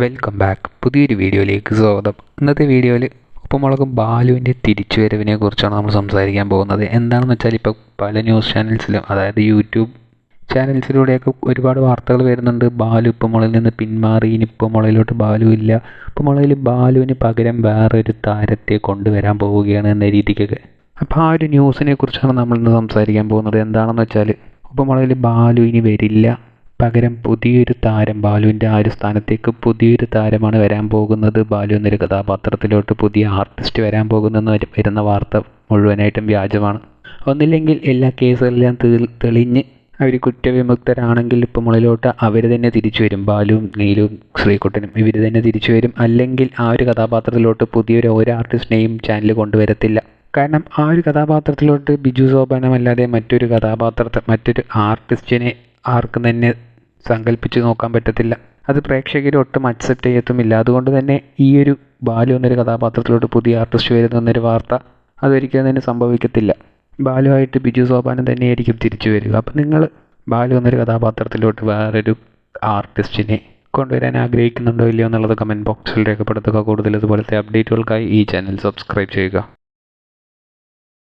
Welcome back പുതിയൊരു വീഡിയോയിലേക്ക് സ്വാഗതം. ഇന്നത്തെ വീഡിയോയിൽ ഉപ്പുമുളകും ബാലുവിന്റെ തിരിച്ചുവരവിനെ കുറിച്ചാണ് നമ്മൾ സംസാരിക്കാൻ പോകുന്നത്. എന്താണെന്ന് വെച്ചാൽ ഇപ്പോൾ പല ന്യൂസ് ചാനൽസിലും അതായത് യൂട്യൂബ് ചാനൽസിലൂടെയൊക്കെ ഒരുപാട് വാർത്തകൾ വരുന്നുണ്ട്. ബാലു ഉപ്പുമുളയിൽ നിന്ന് പിന്മാറി ഇനി ഉപ്പുമുളയിലോട്ട് ബാലു ഇല്ല. ഉപ്പുമുളയിൽ ബാലുവിന് പകരം വേറൊരു താരത്തെ കൊണ്ടുവരാൻ പോവുകയാണ് എന്ന രീതിക്കൊക്കെ. അപ്പോൾ ആ ഒരു ന്യൂസിനെ കുറിച്ചാണ് നമ്മൾ ഇന്ന് സംസാരിക്കാൻ പോകുന്നത്. എന്താണെന്ന് വെച്ചാൽ ഉപ്പുമുളയിൽ ബാലു ഇനി വരില്ല. പകരം പുതിയൊരു താരം ബാലുവിന്റെ ആ ഒരു സ്ഥാനത്തേക്ക് പുതിയൊരു താരമാണ് വരാൻ പോകുന്നത്. ബാലു എന്നൊരു കഥാപാത്രത്തിലോട്ട് പുതിയ ആർട്ടിസ്റ്റ് വരാൻ പോകുന്നെന്ന് വരു- വരുന്ന വാർത്ത മുഴുവനായിട്ടും വ്യാജമാണ്. ഒന്നില്ലെങ്കിൽ എല്ലാ കേസുകളെല്ലാം തെളിഞ്ഞ് അവർ കുറ്റവിമുക്തരാണെങ്കിൽ ഇപ്പം മുകളിലോട്ട് അവർ തന്നെ തിരിച്ചു വരും. ബാലുവും നീലുവും ശ്രീകുട്ടനും ഇവർ തന്നെ തിരിച്ചു വരും. അല്ലെങ്കിൽ ആ ഒരു കഥാപാത്രത്തിലോട്ട് പുതിയൊരു ഓരോ ആർട്ടിസ്റ്റിനെയും ചാനൽ കൊണ്ടുവരത്തില്ല. കാരണം ആ ഒരു കഥാപാത്രത്തിലോട്ട് ബിജു സോപാനമല്ലാതെ മറ്റൊരു കഥാപാത്രത്തെ മറ്റൊരു ആർട്ടിസ്റ്റിനെ ആർക്കും തന്നെ സങ്കല്പിച്ച് നോക്കാൻ പറ്റത്തില്ല. അത് പ്രേക്ഷകർ ഒട്ടും അക്സെപ്റ്റ് ചെയ്യത്തുമില്ല. അതുകൊണ്ട് തന്നെ ഈ ഒരു ബാലു എന്നൊരു കഥാപാത്രത്തിലോട്ട് പുതിയ ആർട്ടിസ്റ്റ് വരുന്നു എന്നൊരു വാർത്ത അതൊരിക്കലും തന്നെ സംഭവിക്കത്തില്ല. ബാലുവായിട്ട് ബിജു സോപാനം തന്നെയായിരിക്കും തിരിച്ചു വരിക. അപ്പം നിങ്ങൾ ബാലു എന്നൊരു കഥാപാത്രത്തിലോട്ട് വേറൊരു ആർട്ടിസ്റ്റിനെ കൊണ്ടുവരാൻ ആഗ്രഹിക്കുന്നുണ്ടോ ഇല്ലയോ എന്നുള്ളത് കമന്റ് ബോക്സിൽ രേഖപ്പെടുത്തുക. കൂടുതൽ ഇതുപോലത്തെ അപ്ഡേറ്റുകൾക്കായി ഈ ചാനൽ സബ്സ്ക്രൈബ് ചെയ്യുക.